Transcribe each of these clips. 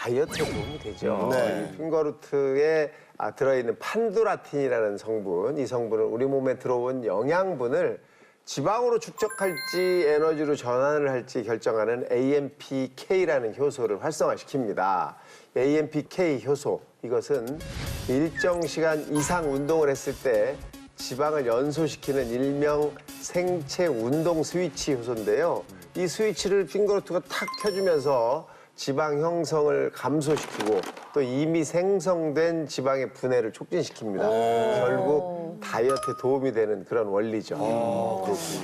다이어트에 도움이 되죠. 네. 이 핑거루트에 아, 들어있는 판두라틴이라는 성분, 이 성분은 우리 몸에 들어온 영양분을 지방으로 축적할지 에너지로 전환을 할지 결정하는 AMPK라는 효소를 활성화시킵니다. AMPK 효소 이것은 일정 시간 이상 운동을 했을 때 지방을 연소시키는 일명 생체 운동 스위치 효소인데요. 이 스위치를 핑거루트가 탁 켜주면서 지방 형성을 감소시키고 또 이미 생성된 지방의 분해를 촉진시킵니다. 결국 다이어트에 도움이 되는 그런 원리죠.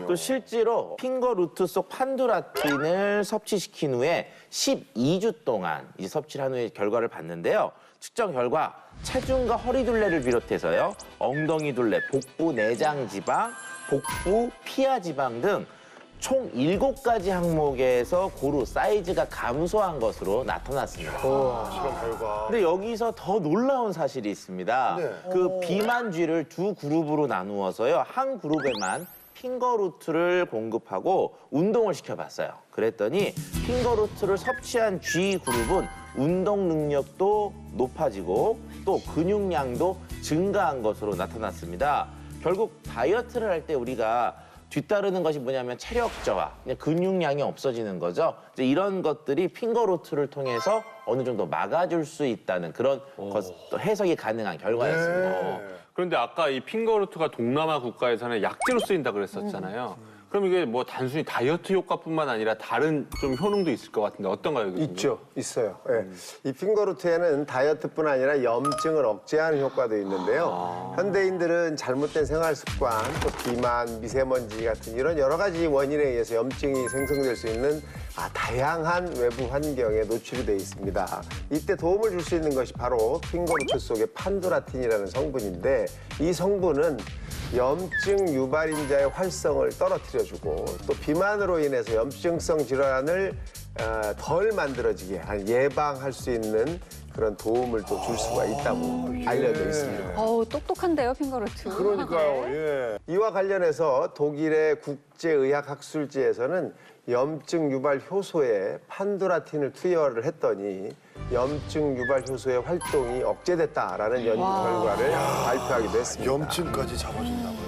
또 실제로 핑거 루트 속 판두라틴을 섭취시킨 후에 12주 동안 이 섭취를 한 후에 결과를 봤는데요. 측정 결과 체중과 허리 둘레를 비롯해서요. 엉덩이 둘레, 복부 내장 지방, 복부 피하 지방 등 총 7가지 항목에서 고루 사이즈가 감소한 것으로 나타났습니다. 시간 결과. 근데 여기서 더 놀라운 사실이 있습니다. 네. 그 비만쥐를 두 그룹으로 나누어서요. 한 그룹에만 핑거루트를 공급하고 운동을 시켜봤어요. 그랬더니 핑거루트를 섭취한 G 그룹은 운동 능력도 높아지고 또 근육량도 증가한 것으로 나타났습니다. 결국 다이어트를 할 때 우리가 뒤따르는 것이 뭐냐면 체력 저하, 근육량이 없어지는 거죠. 이제 이런 것들이 핑거루트를 통해서 어느 정도 막아줄 수 있다는 그런 것, 또 해석이 가능한 결과였습니다. 네. 그런데 아까 이 핑거루트가 동남아 국가에서는 약재로 쓰인다 그랬었잖아요. 그럼 이게 뭐 단순히 다이어트 효과뿐만 아니라 다른 좀 효능도 있을 것 같은데 어떤가요? 교수님? 있죠, 있어요. 예. 이 핑거루트에는 다이어트뿐 아니라 염증을 억제하는 효과도 있는데요. 현대인들은 잘못된 생활 습관, 또 비만, 미세먼지 같은 이런 여러 가지 원인에 의해서 염증이 생성될 수 있는 아, 다양한 외부 환경에 노출이 돼 있습니다. 이때 도움을 줄 수 있는 것이 바로 핑거루트 속의 판두라틴이라는 성분인데 이 성분은 염증 유발인자의 활성을 떨어뜨려주고 또 비만으로 인해서 염증성 질환을 어, 덜 만들어지게 아니, 예방할 수 있는 그런 도움을 또 줄 수가 있다고 알려져 있습니다. 어우, 똑똑한데요, 핑거루트. 그러니까요, 예. 이와 관련해서 독일의 국제의학학술지에서는 염증 유발 효소에 판두라틴을 투여를 했더니 염증 유발 효소의 활동이 억제됐다라는 연구 결과를 발표하기도 했습니다. 염증까지 잡아준다.